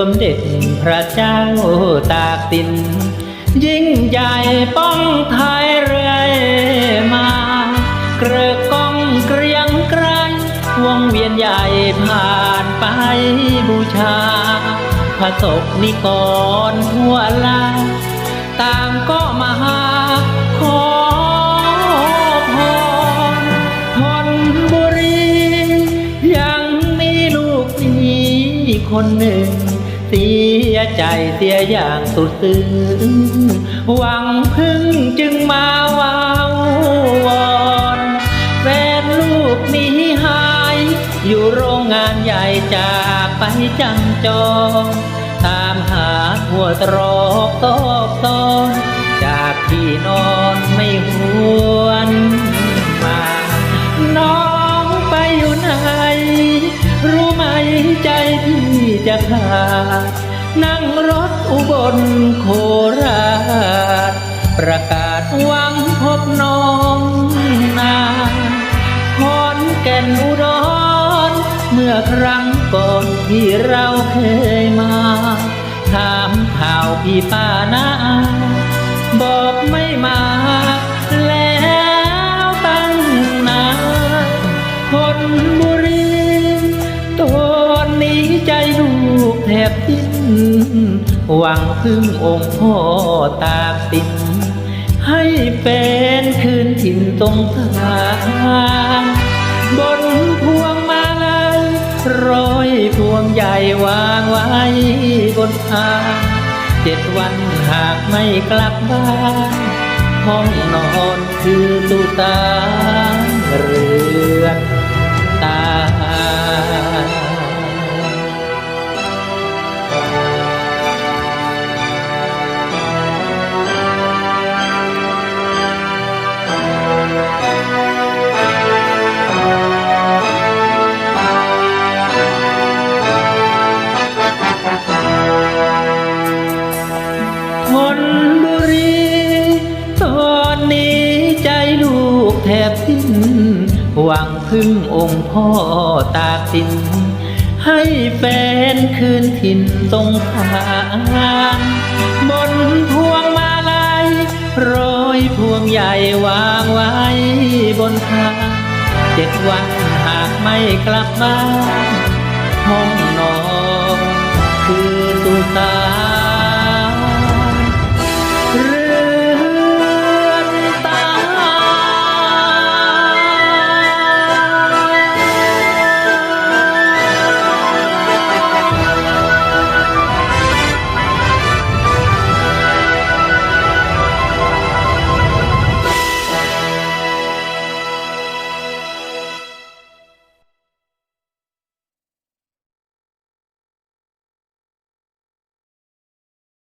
สมเด็จพระเจ้าตากสิน ยิ่งใหญ่ป้องไทยเรื่อยมา เกลือกกองเกรียงไกรวงเวียนใหญ่ผ่านไปบูชา พระศกนิกรทั่วลาต่างก็มาหาขอพรทนบุรี ยังมีลูกนี้คนหนึ่ง เสียใจเสียอย่างสุดซึ้งหวังพึ่งจึงมาวาววอนแฟนลูกนี้หาย อยู่โรงงานใหญ่จากไปจังจองตามหาหัวตรอกตอกตอนจากที่นอนไม่หู จะขาด นั่งรถอุบลโคราช ประกาศหวังพบน้องนาขอนแก่นอุดร เมื่อครั้งก่อนที่เราเคยมา ถามข่าวพี่ป้านาอก นี้ใจลูกแทบสิ้นหวังพึ่งองค์พ่อตากสินให้แฟนคืนถิ่นตรงทางบนพวงมาลัยร้อยพวงใหญ่วางไว้บนทางเจ็ดวันหากไม่กลับบ้านห้องนอนคือสุสา แทบสิ้น หวังพึ่งองค์พ่อตากสิน ให้แฟนคืนถิ่นตรงทางบนพวงมาลัยร้อยพวงใหญ่วางไว้บนทางเจ็ดวันหากไม่กลับบ้านห้องนอนคือสุสาน